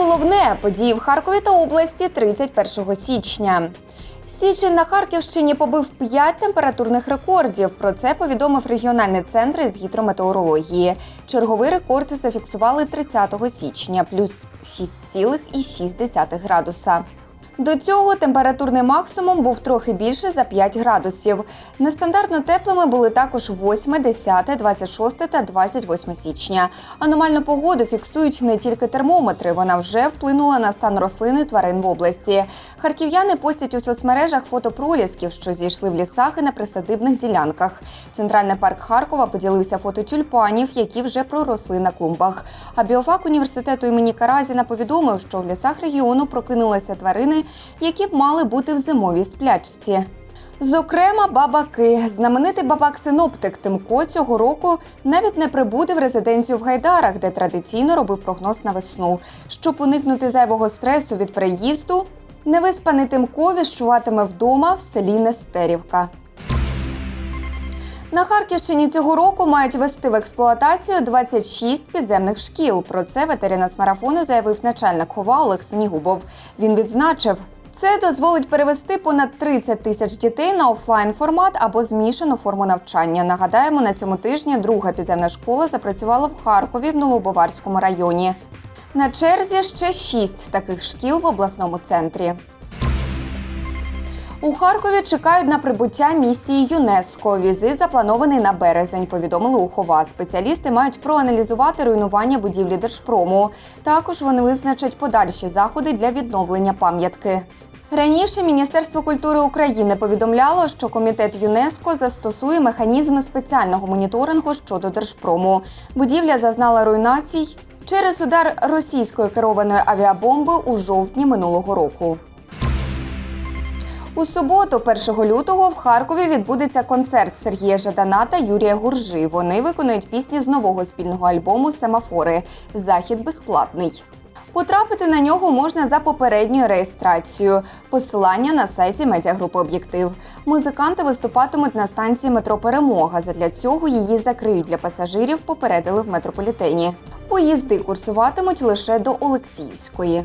головне події в Харкові та області 31 січня. Січень на Харківщині побив 5 температурних рекордів. Про це повідомив регіональний центр з гідрометеорології. Черговий рекорд зафіксували 30 січня, плюс 6,6 градуса. До цього температурний максимум був трохи більше за 5 градусів. Нестандартно теплими були також 8, 10, 26 та 28 січня. Аномальну погоду фіксують не тільки термометри. Вона вже вплинула на стан рослин і тварин в області. Харків'яни постять у соцмережах фото пролісків, що зійшли в лісах і на присадибних ділянках. Центральний парк Харкова поділився фото тюльпанів, які вже проросли на клумбах. А біофак університету імені Каразіна повідомив, що в лісах регіону прокинулися тварини, які б мали бути в зимовій сплячці. Зокрема, бабаки. Знаменитий бабак-синоптик Тимко цього року навіть не прибуде в резиденцію в Гайдарах, де традиційно робив прогноз на весну. Щоб уникнути зайвого стресу від переїзду, невиспаний Тимко віщуватиме вдома в селі Нестерівка. На Харківщині цього року мають вести в експлуатацію 26 підземних шкіл. Про це ветеринар марафону заявив начальник хова Олег Синігубов. Він відзначив. Це дозволить перевести понад 30 тисяч дітей на офлайн формат або змішану форму навчання. Нагадаємо, на цьому тижні друга підземна школа запрацювала в Харкові в Новобаварському районі. На черзі ще шість таких шкіл в обласному центрі. У Харкові чекають на прибуття місії ЮНЕСКО. Візит запланований на березень. Повідомили у Хова. Спеціалісти мають проаналізувати руйнування будівлі Держпрому. Також вони визначать подальші заходи для відновлення пам'ятки. Раніше Міністерство культури України повідомляло, що комітет ЮНЕСКО застосує механізми спеціального моніторингу щодо Держпрому. Будівля зазнала руйнацій через удар російської керованої авіабомби у жовтні минулого року. У суботу, 1 лютого, в Харкові відбудеться концерт Сергія Жадана та Юрія Гуржи. Вони виконують пісні з нового спільного альбому Семафори. Захід безплатний. Потрапити на нього можна за попередньою реєстрацією. Посилання на сайті медіагрупи Об'єктив. Музиканти виступатимуть на станції метро Перемога. Задля цього її закриють для пасажирів. Попередили в метрополітені. Поїзди курсуватимуть лише до Олексіївської.